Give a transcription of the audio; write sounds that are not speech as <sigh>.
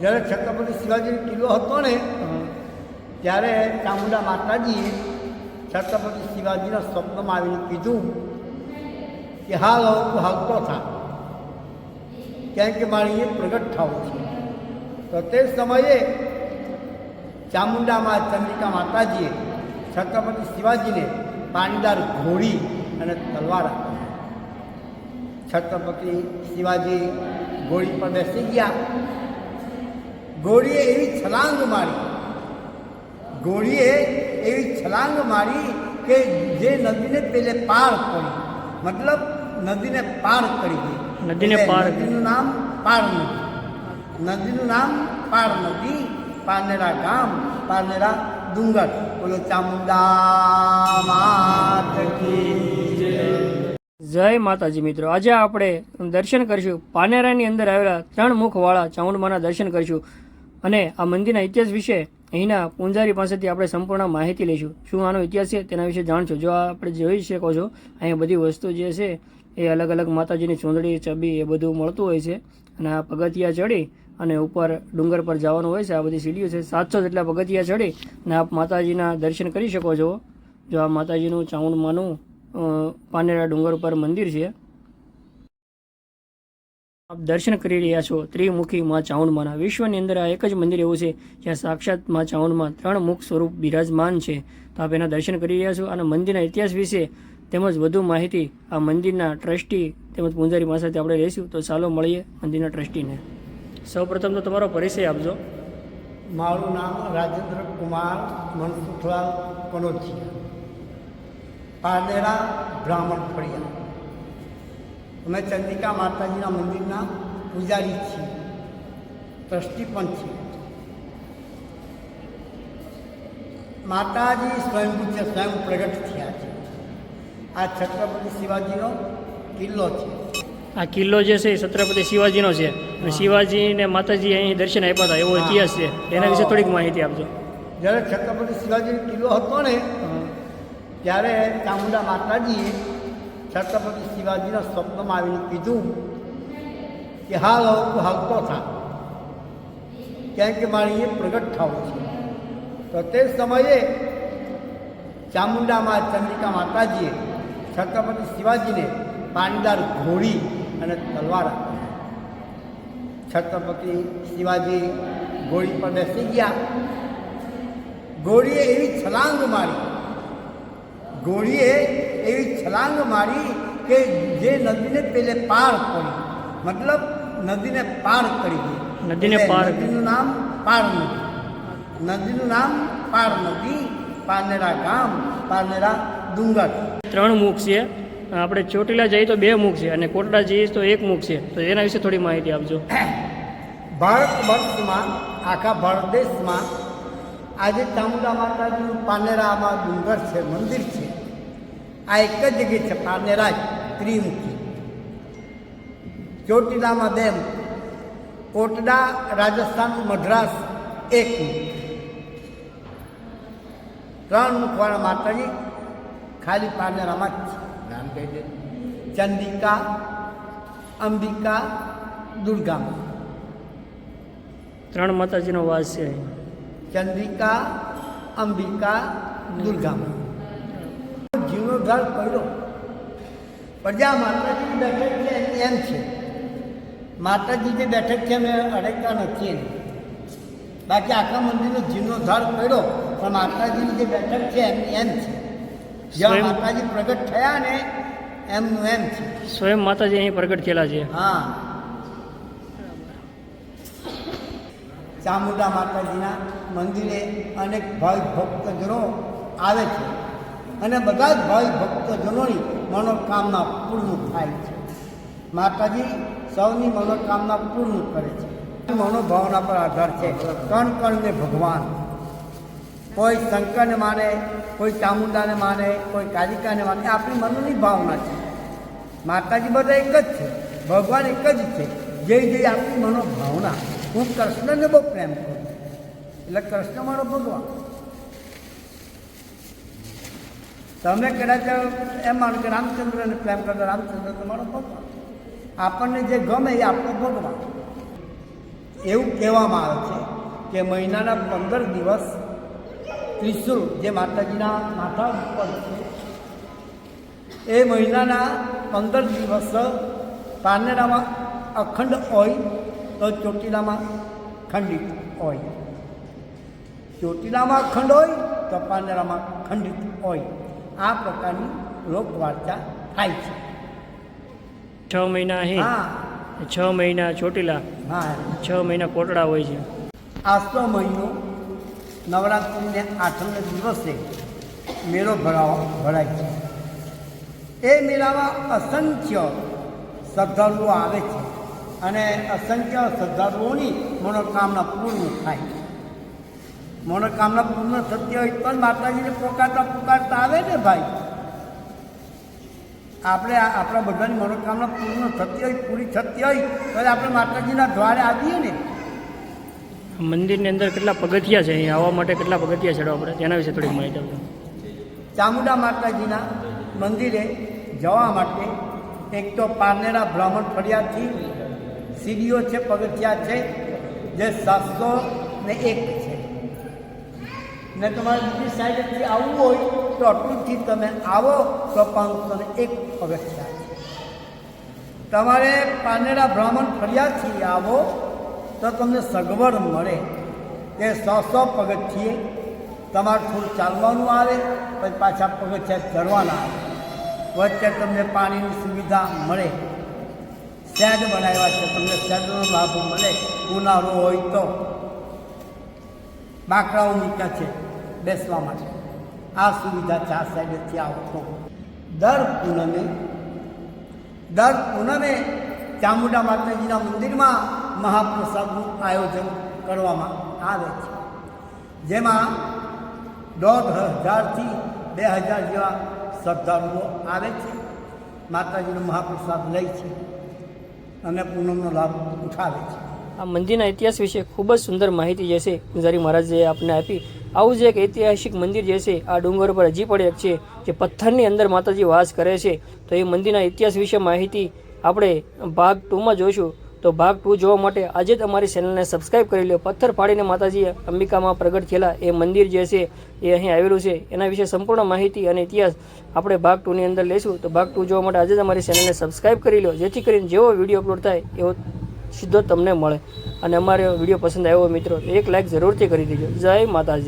જ્યારે છત્રપતિ શિવાજીનો કિલ્લો હતો ને ત્યારે ચામુંડા માતાજીએ છત્રપતિ શિવાજીના સ્વપ્નમાં આવીને કીધું કે હાલ તું હાલતો થા. કેમ કે મારી એ પ્રગટ થવું છે. તો તે સમયે ચામુંડામાં ચંદ્રિકા માતાજીએ છત્રપતિ શિવાજીને પાણીદાર ઘોડી અને તલવાર આપી. છત્રપતિ શિવાજી ઘોડી પર બેસી ગયા. ઘોડીએ એવી છલાંગ મારી. ગોળીએ એવી છલાંગ મારી કે જે નદીને પેલે પાર કરી. મતલબ નદીને પાર કરી ગઈ નદીને પાર નદીનું નામ પાર નદી. નદીનું નામ પાર નદી પારનેરા ગામ પારનેરા ડુંગર. બોલો ચામુંડા માત. જય માતાજી મિત્રો. આજે આપણે દર્શન કરીશું. પાનેરાની અંદર આવેલા ત્રણ મુખવાળા ચામુંડમાના દર્શન કરીશું. અને આ મંદિરના ઇતિહાસ વિશે અહીંના પૂંજારી પાસેથી આપણે સંપૂર્ણ માહિતી લઈશું. શું આનો ઇતિહાસ છે તેના વિશે જાણશો? જો આપણે જોઈ શકો છો, અહીંયા બધી વસ્તુ જે છે એ અલગ અલગ માતાજીની ચૂંદડી, ચબી એ બધું મળતું હોય છે. અને આ પગથિયા ચડી અને ઉપર ડુંગર પર જવાનું હોય છે. આ બધી સીડીઓ છે. સાતસો જેટલા પગથિયા ચડી અને આપ માતાજીના દર્શન કરી શકો છો. જો આ માતાજીનું ચામુંડમાનું પાનેરા ડુંગર ઉપર મંદિર છે આપ દર્શન કરી રહ્યા છો ત્રિમુખી માં ચાઉંડમાના વિશ્વની અંદર આ એક જ મંદિર એવું છે જ્યાં સાક્ષાતમાં ચાઉંડમાં ત્રણ મુખ સ્વરૂપ બિરાજમાન છે. તો આપ એના દર્શન કરી રહ્યા છો? અને મંદિરના ઇતિહાસ વિશે તેમજ વધુ માહિતી આ મંદિરના ટ્રસ્ટી તેમજ પૂંજારી પાસેથી આપણે લઈશું તો ચાલો મળીએ મંદિરના ટ્રસ્ટીને. સૌપ્રથમ તો તમારો પરિચય આપજો. મારું નામ રાજેન્દ્ર કુમાર મનસુખલાલ કનોજી પારનેરા બ્રાહ્મણ ફળિયા અમે ચંદ્રિકા માતાજીના મંદિરના પૂજારી છીએ. ટ્રસ્ટી પણ છીએ. માતાજી સ્વયંભૂ છે સ્વયં પ્રગટ થયા છે. આ છત્રપતિ શિવાજીનો કિલ્લો છે. આ કિલ્લો જે છે એ છત્રપતિ શિવાજીનો છે. અને શિવાજીને માતાજી અહીં દર્શન આપ્યા હતા એવો ઇતિહાસ છે. એના વિશે થોડીક માહિતી આપજો. જ્યારે છત્રપતિ શિવાજીનો કિલ્લો હતો ને ત્યારે ચામુંડા માતાજીએ છત્રપતિ શિવાજીના સ્વપ્નમાં આવીને કીધું કે હાલ હું હાલતો થા કેમ કે મારી એ પ્રગટ થવું છે. તો તે સમયે ચામુંડામાં ચંદ્રિકા માતાજીએ છત્રપતિ શિવાજીને પાણીદાર ઘોડી અને તલવાર આપી. છત્રપતિ શિવાજી ઘોડી પર બેસી ગયા. ઘોડીએ એવી છલાંગ મારી. ઘોડીએ એવી છલાંગ મારી કે જે નદીને પેલે પાર કરી મતલબ નદીને પાર કરી ગઈ નદીને પાર નદીનું નામ પાર નદી. નદીનું નામ પાર નદી પારનેરા ગામ પારનેરા ડુંગર. ત્રણ મુખ છે. આપણે ચોટીલા જઈએ તો બે મુખ છે અને કોટડા જઈએ તો એક મુખ છે. તો એના વિશે થોડી માહિતી આપજો. <coughs> ભારત વર્ષમાં આખા ભારત દેશમાં આજે ચામુંડા માતાજીનું પાનેરામાં ડુંગર છે મંદિર છે. આ એક જ જગ્યાએ છે પાનેરા જ. ત્રિમુખી. ચોટીલામાં બે મુખ કોટડા રાજસ્થાન મદ્રાસ એક મુખ. ત્રણ મુખવાળા માતાજી ખાલી પાનેરામાં જ છે. નામ કહી દે. ચંદિકા અંબિકા દુર્ગામાં ત્રણ માતાજીનો વાસ છે અહીં. ચંદ્રિકા અંબિકા દુર્ગામાં જીર્ણોદ્ધાર કર્યો. પ્રજા માતાજીની બેઠક છે એમ છે. માતાજી જે બેઠક છે અમે અડકતા નથી એની બાકી આખા મંદિરનો જીર્ણોદ્ધાર કર્યો પણ માતાજીની જે બેઠક છે એમ એમ છે. જ્યાં માતાજી પ્રગટ થયા ને એમનું એમ છે. સ્વયં માતાજી અહીં પ્રગટ થયેલા છે. હા. ચામુંડા માતાજીના મંદિરે અનેક ભાવિક ભક્તજનો આવે છે. અને બધા જ ભાઈ ભક્તજનોની મનોકામના પૂર્ણ થાય છે. માતાજી સૌની મનોકામના પૂર્ણ કરે છે. મનોભાવના પર આધાર છે. કણ કણને ભગવાન. કોઈ શંકરને માને, કોઈ ચામુંડાને માને, કોઈ કાલિકાને માને આપણી મનની ભાવના છે. માતાજી બધા એક જ છે. ભગવાન એક જ છે. જે જે આપણી મનોભાવના. હું કૃષ્ણને બહુ પ્રેમ કરું એટલે કૃષ્ણ મારો ભગવાન. તમે કદાચ એમ માનો કે રામચંદ્રને પ્રેમ કરતા રામચંદ્ર તમારો ભગવાન આપણને જે ગમે એ આપણો ભગવાન. એવું કહેવામાં આવે છે કે મહિનાના પંદર દિવસ ત્રિશુલ, જે માતાજીના માથા ઉપર છે, એ મહિનાના પંદર દિવસ પારનેરામાં અખંડ હોય તો ચોટીલામાં ખંડિત હોય. ચોટીલામાં અખંડ હોય તો પારનેરામાં ખંડિત હોય. આ પ્રકારની લોકવાર્તા થાય છે. છ મહિના અહીં હા. છ મહિના ચોટીલા. હા. છ મહિના કોટડા હોય છે. આસો મહિનો નવરાત્રિને આઠમને દિવસે મેળો ભરાવા ભરાય છે. એ મેળામાં અસંખ્ય શ્રદ્ધાળુઓ આવે છે અને અસંખ્ય શ્રદ્ધાળુઓની મનોકામના પૂર્ણ થાય. છે મનોકામના પૂર્ણ થતી હોય તો માતાજીને પોકારતા પોકારતા આવે ને ભાઈ? આપણે આપણા બધાની મનોકામના પૂર્ણ થતી હોય પૂરી થતી હોય તો આપણે માતાજીના દ્વારે આવીએ ને. મંદિરની અંદર કેટલા પગથિયા છે અહીં આવવા માટે કેટલા પગથિયા ચડવા આપણે તેના વિશે થોડીક માહિતી આપજો ચામુંડા માતાજીના મંદિરે જવા માટે એક તો પારનેરા બ્રાહ્મણ ફળિયાથી સીડીઓ છે પગથિયા છે જે સાતસો ને એક છે ને તમારે બીજી સાઈડથી આવવું હોય તો અટૂટથી તમે આવો, તો પાંચસો એક પગથિયા તમારે પારનેરા બ્રાહ્મણ ફરિયાદથી આવો, તો તમને સગવડ મળે. કે સો સો પગથિયે તમારે થોડું ચાલવાનું આવે, પછી પાછા પગથિયા ચડવાના આવે. વચ્ચે તમને પાણીની સુવિધા મળે. શેડ બનાવ્યા છે, તમને શેડનો લાભ મળે. ઉનાળો હોય તો. બાકડાઓ મૂક્યા છે. બેસવા માટે. આ સુવિધા ચાર સાઈડેથી આવતો દર પૂનમે દર પૂનમે ચામુંડા માતાજીના મંદિરમાં મહાપ્રસાદનું આયોજન કરવામાં આવે છે. જેમાં દોઢ હજારથી બે હજાર જેવા શ્રદ્ધાળુઓ આવે છે, માતાજીનો મહાપ્રસાદ લે છે અને પૂનમનો લાભ ઉઠાવે છે. આ મંદિરના ઇતિહાસ વિશે ખૂબ જ સુંદર માહિતી જે છે પૂંજારી મહારાજે આપને આપી. આવું જ એક ઐતિહાસિક મંદિર જે છે, આ ડુંગર પર હજી પણ એક છે, જે પથ્થરની અંદર માતાજી વાસ કરે છે. તો એ મંદિરના ઇતિહાસ વિશે માહિતી આપણે ભાગ ટુમાં જોઈશું. તો ભાગ ટુ જોવા માટે આજે જ અમારી ચેનલને સબસ્ક્રાઈબ કરી લો. પથ્થર ફાડીને માતાજી અંબિકામાં પ્રગટ થયેલા એ મંદિર જે છે, એ અહીં આવેલું છે. એના વિશે સંપૂર્ણ માહિતી અને ઇતિહાસ આપણે ભાગ ટુની અંદર લઈશું. તો ભાગ ટુ જોવા માટે આજે જ અમારી ચેનલને સબસ્ક્રાઈબ કરી લો. જેથી કરીને જેવો વીડિયો અપલોડ થાય, એવો સીધો તમને મળે. અને અમારો વીડિયો પસંદ આવ્યો મિત્રો એક લાઈક જરૂરથી કરી દેજો. જય માતાજી.